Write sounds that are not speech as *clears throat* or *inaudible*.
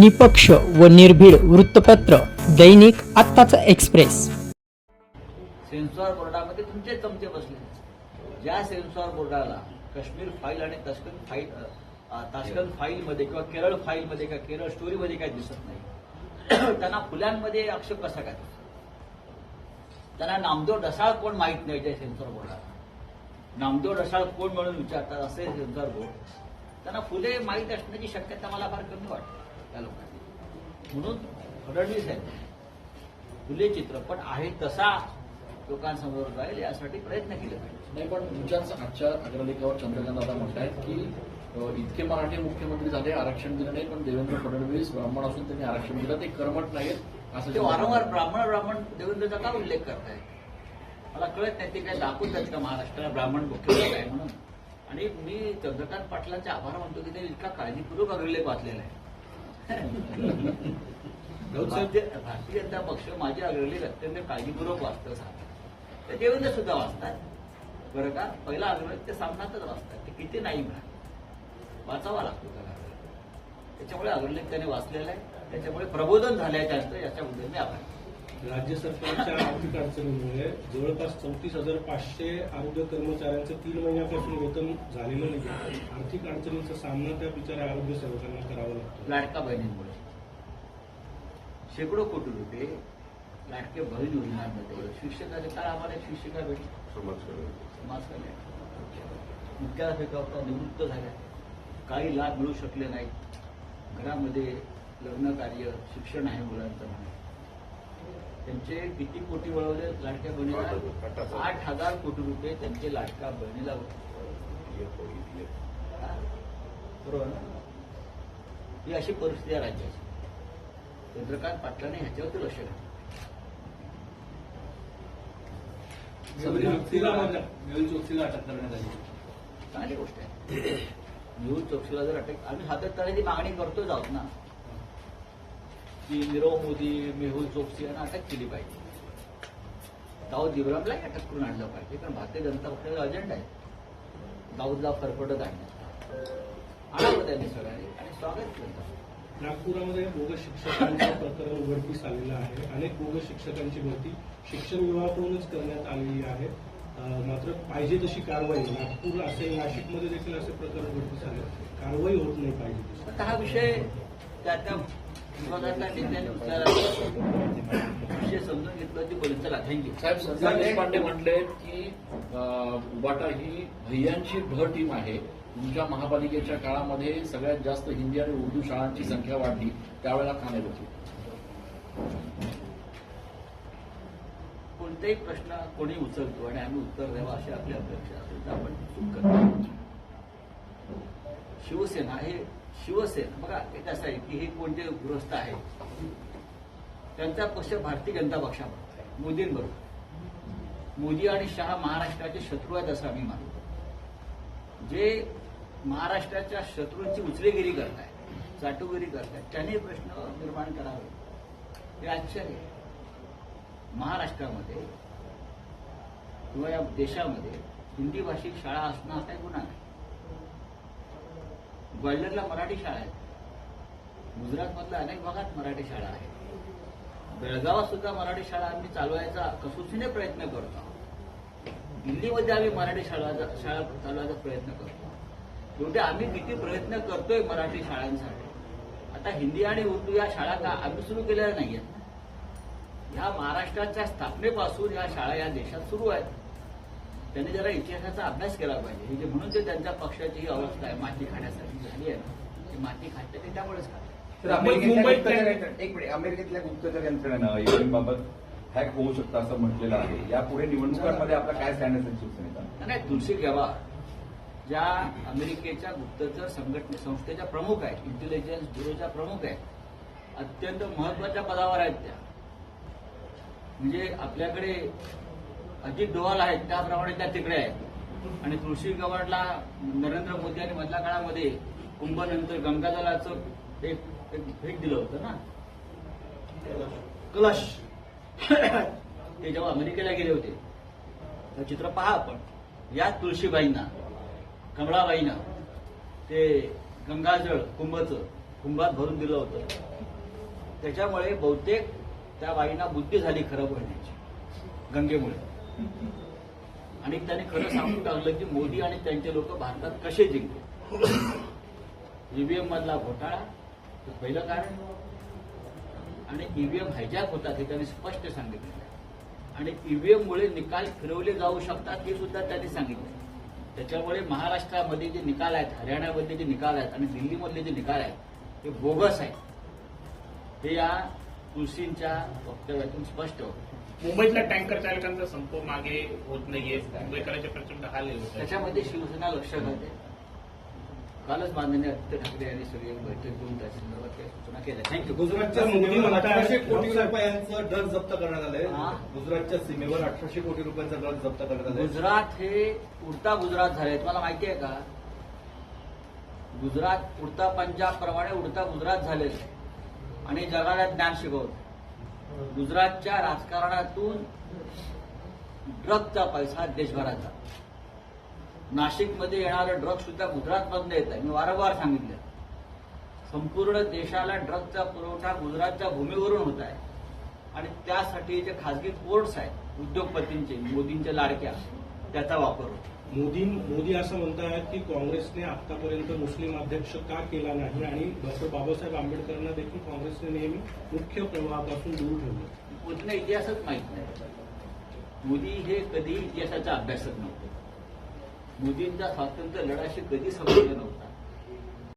निपक्ष व निर्भीड वृत्तपत्र दैनिक आत्ताचा एक्सप्रेस. सेन्सॉर बोर्डामध्ये तुमचे चमचे बसले. ज्या सेन्सॉर बोर्डाला काश्मीर फाईल आणि तस्कन फाईल अ, फाईलमध्ये किंवा केरळ फाईलमध्ये का केरळ स्टोरीमध्ये काय दिसत नाही *clears throat* त्यांना फुल्यांमध्ये आक्षेप कसा काय दिसतो? त्यांना नामदेव ढसाळ कोण माहीत नाही त्या सेन्सॉर बोर्डाला. नामदेव ढसाळ कोण म्हणून विचारतात असे सेन्सॉर बोर्ड. त्यांना फुले माहीत असण्याची शक्यता मला फार कमी वाटते. त्या लोकांनी. म्हणून फडणवीस आहेत फुले चित्रपट आहे तसा लोकांसमोर जाईल यासाठी प्रयत्न केले पाहिजे. नाही पण तुमच्याच आजच्या अग्रलेखावर चंद्रकांत दादा म्हणतायत की इतके मराठी मुख्यमंत्री झाले आरक्षण दिलं नाही पण देवेंद्र फडणवीस ब्राह्मण असून त्यांनी आरक्षण दिलं ते कर्मठ नाहीत असं ते वारंवार ब्राह्मण ब्राह्मण देवेंद्रचा का उल्लेख करतायत? मला कळत नाही ते काय दाखवून आहेत का महाराष्ट्राला ब्राह्मण मुख्यमंत्री आहे म्हणून? आणि मी चंद्रकांत पाटलांचे आभार मानतो की त्यांनी इतका काळजीपूर्वक अग्रलेख वाचलेला आहे. भारतीय जनता पक्ष माझे अग्रलेख अत्यंत काळजीपूर्वक वाचतं सांगतात ते देवेंद्र सुद्धा वाचतात. बरं का? पहिला अग्रलेख ते सामनातच वाचतात. ते किती नाही म्हणा वाचावा लागतो त्याला त्याच्यामुळे अग्रलेख त्याने वाचलेला आहे. त्याच्यामुळे प्रबोधन झालंय त्यांचं याच्याबद्दल मी आभार राज्य सरकारच्या आर्थिक अडचणीमुळे जवळपास चौतीस हजार पाचशे आरोग्य कर्मचाऱ्यांचं तीन महिन्यापासून वेतन झालेलं नाही आर्थिक अडचणीचा सामना त्या बिचाऱ्या आरोग्य सेवकांना करावा लागतो. लाडका बहिणींमुळे. शेकडो कोटी रुपये लाडके बहीण योजनांमध्ये शिक्षकाचे काय आम्हाला एक शिक्षिका भेटली? समाज कल्याण. होता निवृत्त झाल्या. काही लाभ मिळू शकले नाहीत. घरामध्ये लग्न कार्य शिक्षण आहे मुलांचं म्हणून त्यांचे किती कोटी वळवले लाडक्या बहिणीला? आठ हजार कोटी रुपये त्यांचे लाडक्या बहिणीला हा? बरोबर ना? ही अशी परिस्थिती आहे राज्याची. चंद्रकांत पाटलाने ह्याच्यावरती लक्ष घातलं. मेहुल चोक्सीला अटक करण्यात आली. चांगली गोष्ट आहे. *clears throat* मेहुल चोक्सीला जर अटक आम्ही सातत्याने ती मागणी करतोच आहोत ना. की नीरव मोदी मेहुल चोक्सी यांना अटक केली पाहिजे. दाऊद इब्राहिमलाही अटक करून आणलं पाहिजे कारण भारतीय जनता पक्षाचा अजेंडा आहे. दाऊदला फरफटत आणण्याचा. आणावं त्यांनी सगळ्यांनी आणि स्वागत केलं. नागपुरामध्ये बोगस शिक्षकांचं प्रकरण उघडकीस आलेलं आहे. अनेक बोगस शिक्षकांची भरती शिक्षण विभागाकडूनच करण्यात आलेली आहे. मात्र पाहिजे तशी कारवाई नागपूर असेल नाशिकमध्ये देखील असे प्रकार उघडकीस आले. कारवाई होत नाही पाहिजे. हा विषय त्या त्या विषय समजून घेतलं साहेब देशपांडे म्हटले की उबाटा ही भैयांची भ टीम आहे. तुमच्या महापालिकेच्या काळामध्ये सगळ्यात जास्त हिंदी आणि उर्दू शाळांची संख्या वाढली. त्यावेळेला नाही होती. कोणताही प्रश्न कोणी उचलतो आणि आम्ही उत्तर द्यावं अशी आपली अपेक्षा असेल तर आपण चूक करतो. शिवसेना हे शिवसेना बघा एक असं आहे की हे कोणते गृहस्थ आहेत? त्यांचा पक्ष भारतीय जनता पक्षाबरोबर मोदींबरोबर. मोदी आणि शहा महाराष्ट्राचे शत्रू आहेत असं आम्ही मानतो. जे महाराष्ट्राच्या शत्रूंची उचलेगिरी करताय चाटुगिरी करताय त्यांनी प्रश्न निर्माण करावे. हे आश्चर्य आहे. महाराष्ट्रामध्ये किंवा या देशामध्ये हिंदी भाषिक शाळा असणं हा काही गुन्हा नाही. ग्वाल्हेरला मराठी शाळा आहेत गुजरातमधल्या अनेक भागात मराठी शाळा आहेत बेळगावात सुद्धा मराठी शाळा आम्ही चालवायचा कसोशीने प्रयत्न करतो. दिल्लीमध्ये आम्ही मराठी शाळा शाळा चालवायचा प्रयत्न करतो. शेवटी आम्ही किती प्रयत्न करतोय मराठी शाळांसाठी. आता हिंदी आणि उर्दू या शाळा का आम्ही सुरू केलेल्या नाहीयेत? ह्या महाराष्ट्राच्या स्थापनेपासून या शाळा या देशात सुरू आहेत. त्यांनी जरा इतिहासाचा अभ्यास केला पाहिजे. हे जे म्हणून ते त्यांच्या पक्षाची ही अवस्था आहे माती खाण्यासाठी झाली आहे ती माती खाते ते त्यामुळेच खाते एक मिनिट अमेरिकेतल्या गुप्तचर यंत्रणेनं ईव्हीएमबाबत हॅक होऊ शकतं असं म्हटलेलं आहे. यापुढे निवडणुकांमध्ये आपला काय स्टँड असेल शिवसेनेचा नाही तुलसी गवार ज्या अमेरिकेच्या गुप्तचर संघटने संस्थेच्या प्रमुख आहेत इंटेलिजन्स ब्युरोच्या प्रमुख आहेत अत्यंत महत्त्वाच्या पदावर आहेत त्या. म्हणजे आपल्याकडे अजित डोवाल आहेत त्याप्रमाणे त्या तिकडे आहेत. आणि तुळशी गवडला नरेंद्र मोदी यांनी मधल्या काळामध्ये कुंभनंतर गंगाजलाचं एक एक भेट दिलं होतं ना? कलश. ते जेव्हा अमेरिकेला गेले होते तर चित्र पहा आपण. या तुळशीबाईंना कमळाबाईंना ते गंगाजळ कुंभचं कुंभात भरून दिलं होतं. त्याच्यामुळे बहुतेक त्या बाईंना बुद्धी झाली खरं बोलण्याची गंगेमुळे. आणि त्याने खरं सांगून टाकलं की मोदी आणि त्यांचे लोक भारतात कसे जिंकले? ईव्हीएम मधला घोटाळा हे पहिलं कारण. आणि ईव्हीएम हायजॅक होतात हे त्यांनी स्पष्ट सांगितलं. आणि ईव्हीएम मुळे निकाल फिरवले जाऊ शकतात हे सुद्धा त्यांनी सांगितलं. त्याच्यामुळे महाराष्ट्रामध्ये जे निकाल आहेत हरियाणामधले जे निकाल आहेत आणि दिल्लीमधले जे निकाल आहेत ते बोगस आहेत. हे या तुलसींच्या वक्तव्यातून स्पष्ट होतं. मुंबईतल्या टँकर चालकांचा संप मागे होत नाहीये. मुंबईकरांचे प्रचंड हाल त्याच्यामध्ये शिवसेना लक्ष घालते. कालच माननीय आदित्य ठाकरे यांनी सगळी बैठक घेऊन त्या संदर्भात काही सूचना केल्या. थँक्यू गुजरातच्या सीमेवर अठराशे कोटी रुपयांचं ड्रग्ज जप्त करण्यात आलंय. हा? गुजरातच्या सीमेवर अठराशे कोटी रुपयांचं ड्रग्ज जप्त करण्यात आलंय. गुजरात हे उडता गुजरात झाले तुम्हाला माहिती आहे का? गुजरात उडता पंजाब प्रमाणे उडता गुजरात झाले आणि जगाला ज्ञान शिकवत. गुजरातच्या राजकारणातून ड्रगचा पैसा देशभरात जातो नाशिकमध्ये येणारं ड्रग सुद्धा गुजरातमधनं येत आहे. मी वारंवार सांगितलं संपूर्ण देशाला ड्रगचा पुरवठा गुजरातच्या भूमीवरून होत आहे. आणि त्यासाठी जे खासगी पोर्ट्स आहेत उद्योगपतींचे मोदींच्या लाडक्या त्याचा वापर होतो. मोदी मोदी असं म्हणतायत की काँग्रेसने आतापर्यंत मुस्लिम अध्यक्ष का केला नाही आणि डॉक्टर बाबासाहेब आंबेडकरांना देखील काँग्रेसने नेहमी मुख्य प्रवाहापासून दूर ठेवलं. मोदींना इतिहासच माहीत नाही. मोदी हे कधी इतिहासाचा अभ्यासक नव्हते. मोदींचा स्वातंत्र्य लढाशी कधी संबंध नव्हता.